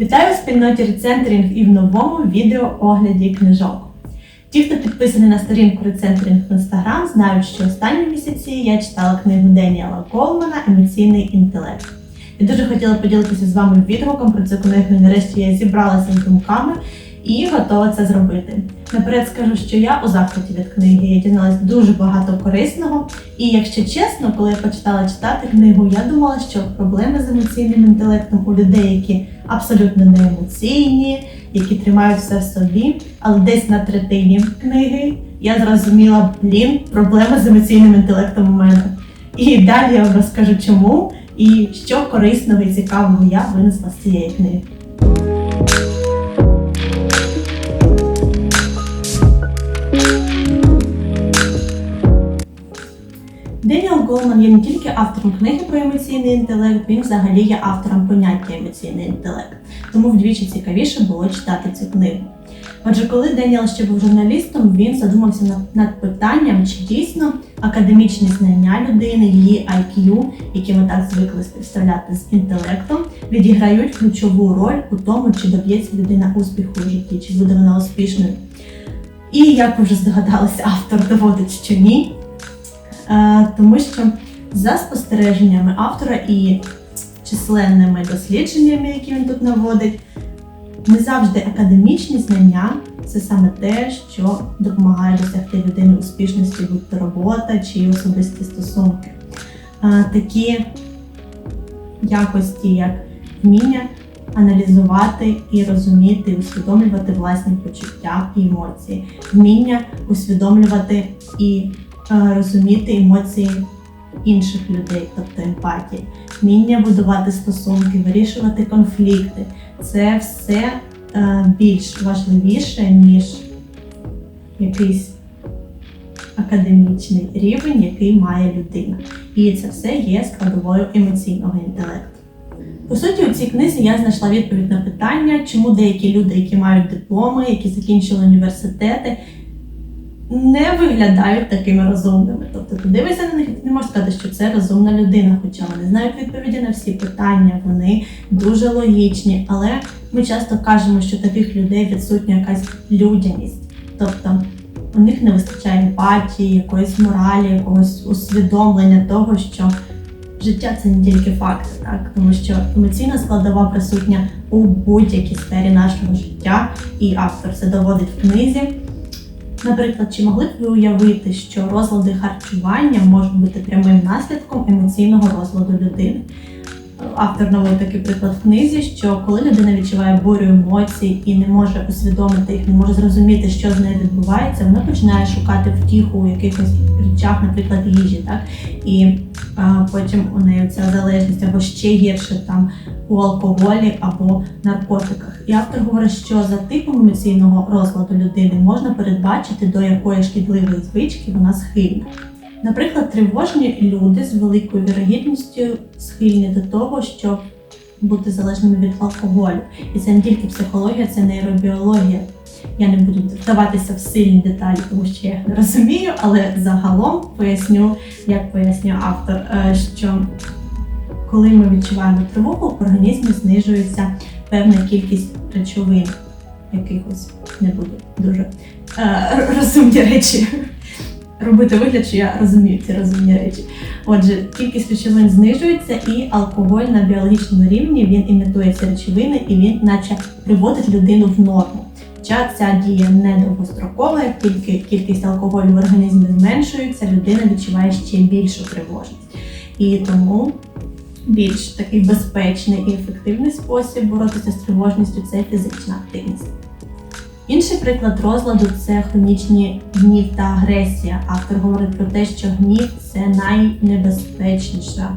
Вітаю в спільноті Рецентрінг і в новому відеоогляді книжок. Ті, хто підписаний на сторінку Рецентрінг в інстаграм, знають, що останні місяці я читала книгу Деніела Колмана Емоційний інтелект. Я дуже хотіла поділитися з вами відгуком про цю книгу. Нарешті я зібралася з думками і готова це зробити. Наперед скажу, що я у захваті від книги. Я дізналась дуже багато корисного. І якщо чесно, коли я почитала читати книгу, я думала, що проблеми з емоційним інтелектом у людей, які абсолютно не емоційні, які тримають все в собі, але десь на третині книги я зрозуміла, блін, проблеми з емоційним інтелектом у мене. І далі я вам розкажу, чому і що корисного і цікавого я винесла з цієї книги. Деніел Голман є не тільки автором книги про емоційний інтелект, він взагалі є автором поняття емоційний інтелект. Тому вдвічі цікавіше було читати цю книгу. Отже, коли Деніел ще був журналістом, він задумався над, над питанням, чи дійсно академічні знання людини, її IQ, які ми так звикли співставляти з інтелектом, відіграють ключову роль у тому, чи доб'ється людина успіху у житті, чи буде вона успішною. І як ви вже здогадалися, автор доводить, що ні. Е, тому що за спостереженнями автора і численними дослідженнями, які він тут наводить, не завжди академічні знання це саме те, що допомагає досягти людини успішності, будь то робота чи особисті стосунки. Е, Такі якості, як вміння аналізувати і розуміти, усвідомлювати власні почуття і емоції, вміння усвідомлювати і розуміти емоції інших людей, тобто емпатії, вміння будувати стосунки, вирішувати конфлікти. Це все е, більш важливіше, ніж якийсь академічний рівень, який має людина. І це все є складовою емоційного інтелекту. По суті, у цій книзі я знайшла відповідь на питання, чому деякі люди, які мають дипломи, які закінчили університети, не виглядають такими розумними. Тобто ти дивишся на них ти не можеш сказати, що це розумна людина, хоча вони знають відповіді на всі питання, вони дуже логічні, але ми часто кажемо, що таких людей відсутня якась людяність. Тобто у них не вистачає емпатії, якоїсь моралі, якогось усвідомлення того, що життя це не тільки факти, так тому що емоційна складова присутня у будь-якій сфері нашого життя, і автор це доводить в книзі. Наприклад, чи могли б ви уявити, що розлади харчування можуть бути прямим наслідком емоційного розладу людини? Автор наводить такий приклад в книзі, що коли людина відчуває бурю емоцій і не може усвідомити їх, не може зрозуміти, що з нею відбувається, вона починає шукати втіху у якихось речах, наприклад, їжі, так і а, потім у неї ця залежність або ще гірше там у алкоголі або наркотиках. І автор говорить, що за типом емоційного розладу людини можна передбачити, до якої шкідливої звички вона схильна. Наприклад, тривожні люди з великою вірогідністю схильні до того, щоб бути залежними від алкоголю. І це не тільки психологія, це нейробіологія. Я не буду вдаватися в сильні деталі, тому що я їх не розумію, але загалом поясню, як пояснює автор, е, що коли ми відчуваємо тривогу, в організмі знижується певна кількість речовин, якихось не буду дуже е, розумні речі робити вигляд, що я розумію ці розумні речі. Отже, кількість речовин знижується, і алкоголь на біологічному рівні він імітує ці речовини і він, наче, приводить людину в норму. Хоча ця дія не довгострокова, як тільки кількість алкоголю в організмі зменшується, людина відчуває ще більшу тривожність. І тому більш такий безпечний і ефективний спосіб боротися з тривожністю це фізична активність. Інший приклад розладу це хронічні гнів та агресія. Автор говорить про те, що гнів це найнебезпечніша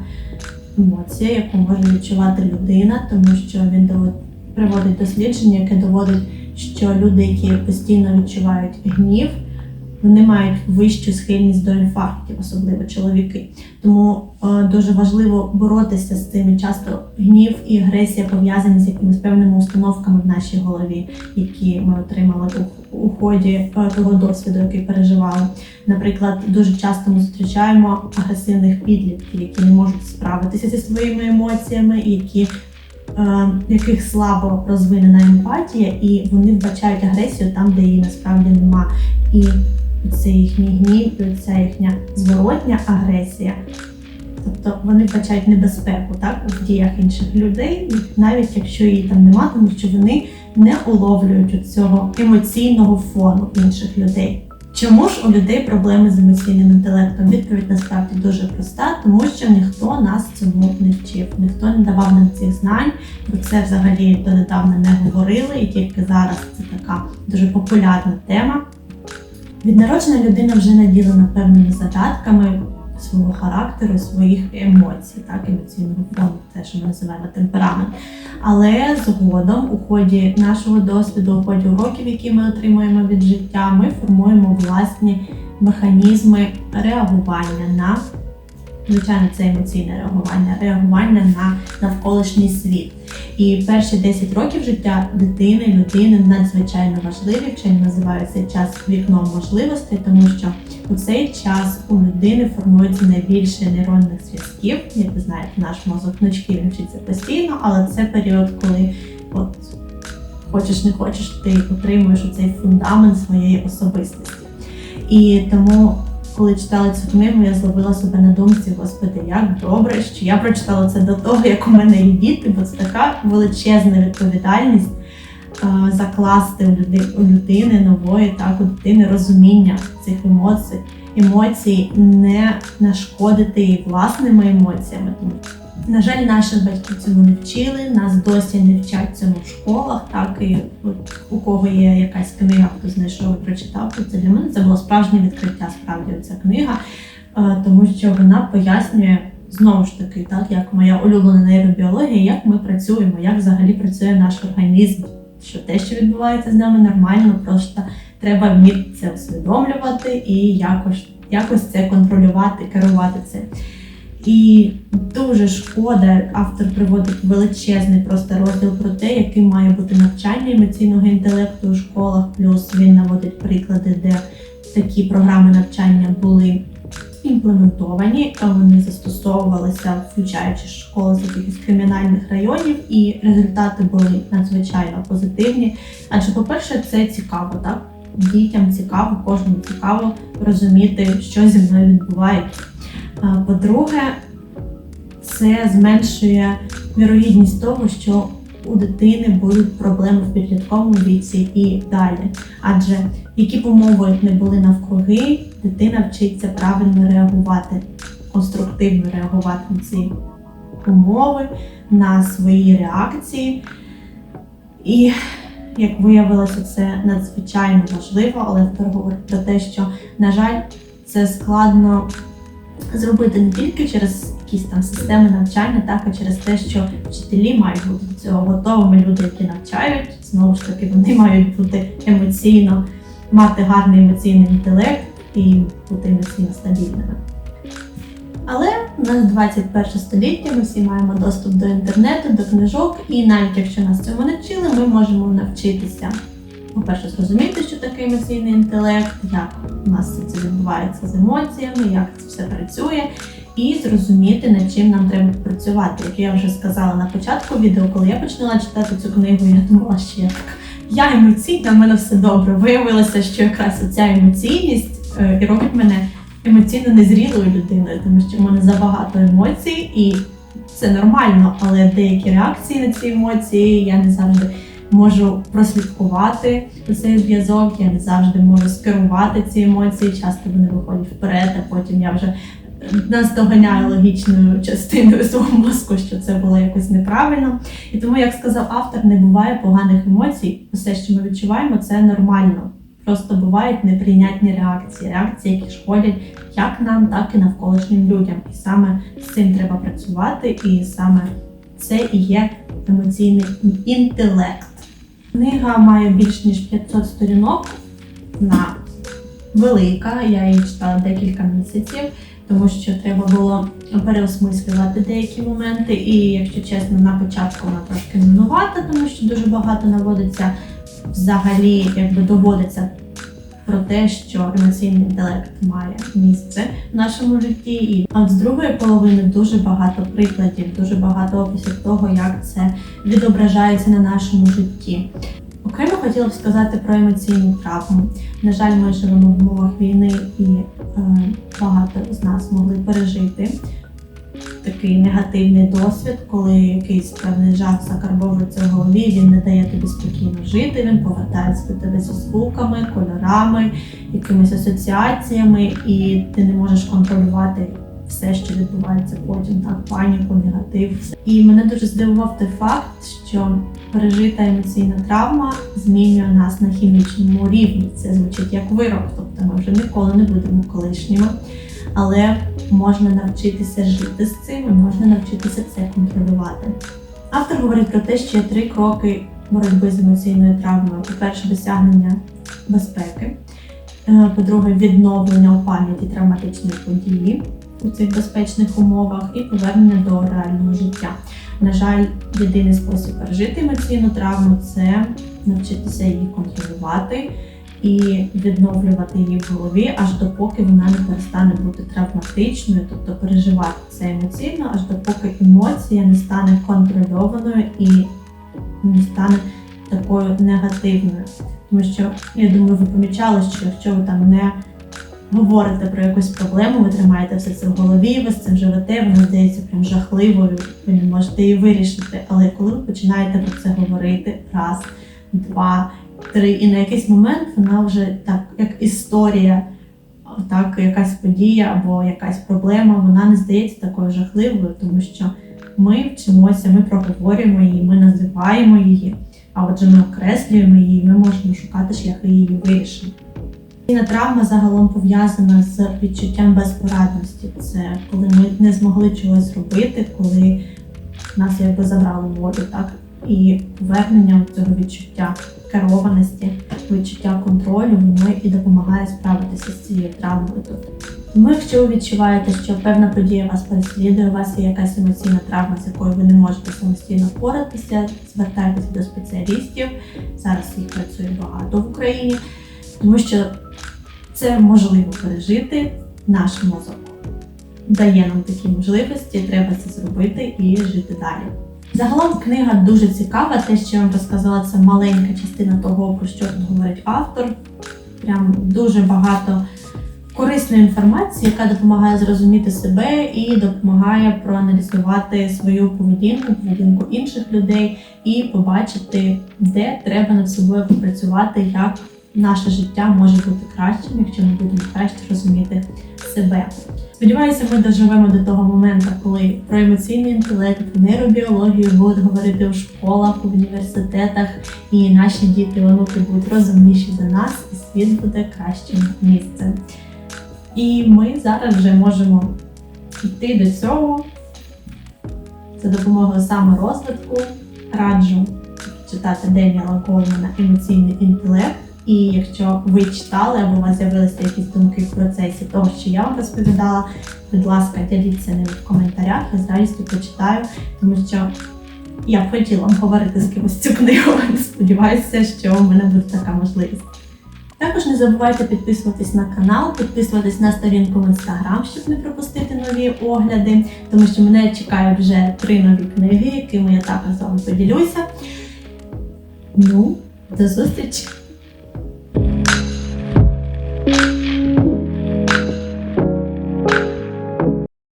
емоція, яку може відчувати людина, тому що він приводить дослідження, яке доводить, що люди, які постійно відчувають гнів, вони мають вищу схильність до інфарктів, особливо чоловіки. Тому е, дуже важливо боротися з цими. Часто гнів і агресія пов'язані з якимись певними установками в нашій голові, які ми отримали у, у ході е, того досвіду, який переживали. Наприклад, дуже часто ми зустрічаємо агресивних підлітків, які не можуть справитися зі своїми емоціями, які е, яких слабо розвинена емпатія, і вони вбачають агресію там, де її насправді нема. І це їхній гнів, ця їхня зворотня агресія. Тобто вони вбачають небезпеку так, в діях інших людей, навіть якщо її там нема, тому що вони не уловлюють цього емоційного фону інших людей. Чому ж у людей проблеми з емоційним інтелектом? Відповідь насправді дуже проста, тому що ніхто нас цьому не вчив, ніхто не давав нам цих знань. Про це взагалі донедавна не говорили, і тільки зараз це така дуже популярна тема. Віднароджена людина вже наділена певними задатками свого характеру, своїх емоцій, так, емоційного фону, те, що ми називаємо темперамент. Але згодом, у ході нашого досвіду, у ході уроків, які ми отримуємо від життя, ми формуємо власні механізми реагування на звичайно, це емоційне реагування, реагування на навколишній світ. І перші 10 років життя дитини, людини надзвичайно важливі. Вчені називають цей час вікном можливостей, тому що у цей час у людини формується найбільше нейронних зв'язків. Як ви знаєте, наш мозок гнучки він вчиться постійно, але це період, коли от хочеш не хочеш, ти отримуєш цей фундамент своєї особистості. І тому коли читала цю книгу, я зловила себе на думці, господи, як добре, що я прочитала це до того, як у мене є діти, бо це така величезна відповідальність е, закласти у людини, у людини нової, так, у дитини розуміння цих емоцій, емоцій, не нашкодити їй власними емоціями. На жаль, наших батьків цьому не вчили, нас досі не вчать цьому в школах. Так і от, у кого є якась книга, хто знайшов і прочитав, то це для мене це було справжнє відкриття. Справді ця книга, е, тому що вона пояснює знову ж таки, так як моя улюблена нейробіологія, як ми працюємо, як взагалі працює наш організм. Що те, що відбувається з нами, нормально, просто треба вміти це усвідомлювати і якось, якось це контролювати, керувати цим. І дуже шкода, автор приводить величезний просто розділ про те, яким має бути навчання емоційного інтелекту у школах. Плюс він наводить приклади, де такі програми навчання були імплементовані, вони застосовувалися, включаючи школи з якихось кримінальних районів, і результати були надзвичайно позитивні. Адже, по-перше, це цікаво, так? Дітям цікаво, кожному цікаво розуміти, що зі мною відбувається. По-друге, це зменшує вірогідність того, що у дитини будуть проблеми в підлітковому віці і далі. Адже які б умови не були навкруги, дитина вчиться правильно реагувати, конструктивно реагувати на ці умови, на свої реакції. І як виявилося, це надзвичайно важливо, але про те, що, на жаль, це складно зробити не тільки через якісь там системи навчання, так і через те, що вчителі мають бути до цього готовими. Люди, які навчають, знову ж таки, вони мають бути емоційно, мати гарний емоційний інтелект і бути емоційно стабільними. Але у нас 21 століття, ми всі маємо доступ до інтернету, до книжок, і навіть якщо нас цьому не вчили, ми можемо навчитися. По-перше, зрозуміти, що таке емоційний інтелект, як у нас це відбувається з емоціями, як це все працює, і зрозуміти, над чим нам треба працювати. Як я вже сказала на початку відео, коли я почала читати цю книгу, я думала, що я так я емоційна, в мене все добре. Виявилося, що якраз ця емоційність е, і робить мене емоційно незрілою людиною, тому що в мене забагато емоцій, і це нормально, але деякі реакції на ці емоції я не завжди можу прослідкувати цей зв'язок, я не завжди можу скерувати ці емоції. Часто вони виходять вперед, а потім я вже наздоганяю логічною частиною свого мозку, що це було якось неправильно. І тому, як сказав автор, не буває поганих емоцій. Все, що ми відчуваємо, це нормально. Просто бувають неприйнятні реакції, реакції, які шкодять як нам, так і навколишнім людям. І саме з цим треба працювати, і саме це і є емоційний інтелект. Книга має більш ніж 500 сторінок. Вона велика, я її читала декілька місяців, тому що треба було переосмислювати деякі моменти. І, якщо чесно, на початку вона трошки нуднувата, тому що дуже багато наводиться взагалі, якби доводиться про те, що емоційний інтелект має місце в нашому житті. І а з другої половини дуже багато прикладів, дуже багато описів того, як це відображається на нашому житті. Окремо хотіла б сказати про емоційну травму. На жаль, ми живемо в умовах війни, і е, багато з нас могли пережити такий негативний досвід, коли якийсь певний жах закарбовується в голові, він не дає тобі спокійно жити, він повертається до тебе зі звуками, кольорами, якимись асоціаціями, і ти не можеш контролювати все, що відбувається потім, так, паніку, негатив. І мене дуже здивував той факт, що пережита емоційна травма змінює нас на хімічному рівні. Це звучить як вирок, тобто ми вже ніколи не будемо колишніми. Але можна навчитися жити з цим і можна навчитися це контролювати. Автор говорить про те, що є три кроки боротьби з емоційною травмою: по-перше, досягнення безпеки, Е, по-друге, відновлення у пам'яті травматичної події у цих безпечних умовах і повернення до реального життя. На жаль, єдиний спосіб пережити емоційну травму це навчитися її контролювати і відновлювати її в голові, аж допоки вона не перестане бути травматичною, тобто переживати це емоційно, аж допоки емоція не стане контрольованою і не стане такою негативною. Тому що я думаю, ви помічали, що якщо ви там не говорите про якусь проблему, ви тримаєте все це в голові, ви з цим живете, воно здається прям жахливою, ви не можете її вирішити. Але коли ви починаєте про це говорити раз, два, і на якийсь момент вона вже так, як історія, так, якась подія або якась проблема, вона не здається такою жахливою, тому що ми вчимося, ми проговорюємо її, ми називаємо її. А отже, ми окреслюємо її, ми можемо шукати шляхи її вирішення. Емоційна травма загалом пов'язана з відчуттям безпорадності. Це коли ми не змогли чогось зробити, коли нас якби забрали волю, так? І повернення цього відчуття керованості, відчуття контролю, воно і допомагає справитися з цією травмою. Тому, якщо ви відчуваєте, що певна подія вас переслідує, у вас є якась емоційна травма, з якою ви не можете самостійно впоратися, звертайтеся до спеціалістів. Зараз їх працює багато в Україні, тому що це можливо пережити. Наш мозок дає нам такі можливості, треба це зробити і жити далі. Загалом книга дуже цікава. Те, що я вам розказала, це маленька частина того, про що тут говорить автор. Прям дуже багато корисної інформації, яка допомагає зрозуміти себе і допомагає проаналізувати свою поведінку, поведінку інших людей і побачити, де треба над собою попрацювати, як наше життя може бути кращим, якщо ми будемо краще розуміти себе. Сподіваюся, ми доживемо до того моменту, коли про емоційний інтелект, нейробіологію будуть говорити у школах, у університетах, і наші діти онуки будуть розумніші за нас, і світ буде кращим місцем. І ми зараз вже можемо йти до цього за допомогою саморозвитку. Раджу читати Деніела Колмана емоційний інтелект. І якщо ви читали або у вас з'явилися якісь думки в процесі того, що я вам розповідала, будь ласка, діліться ними в коментарях, я з радістю почитаю, тому що я б хотіла говорити з кимось цю книгу. Сподіваюся, що в мене буде така можливість. Також не забувайте підписуватись на канал, підписуватись на сторінку в інстаграм, щоб не пропустити нові огляди, тому що мене чекають вже три нові книги, якими я також з вами поділюся. Ну, до зустрічі!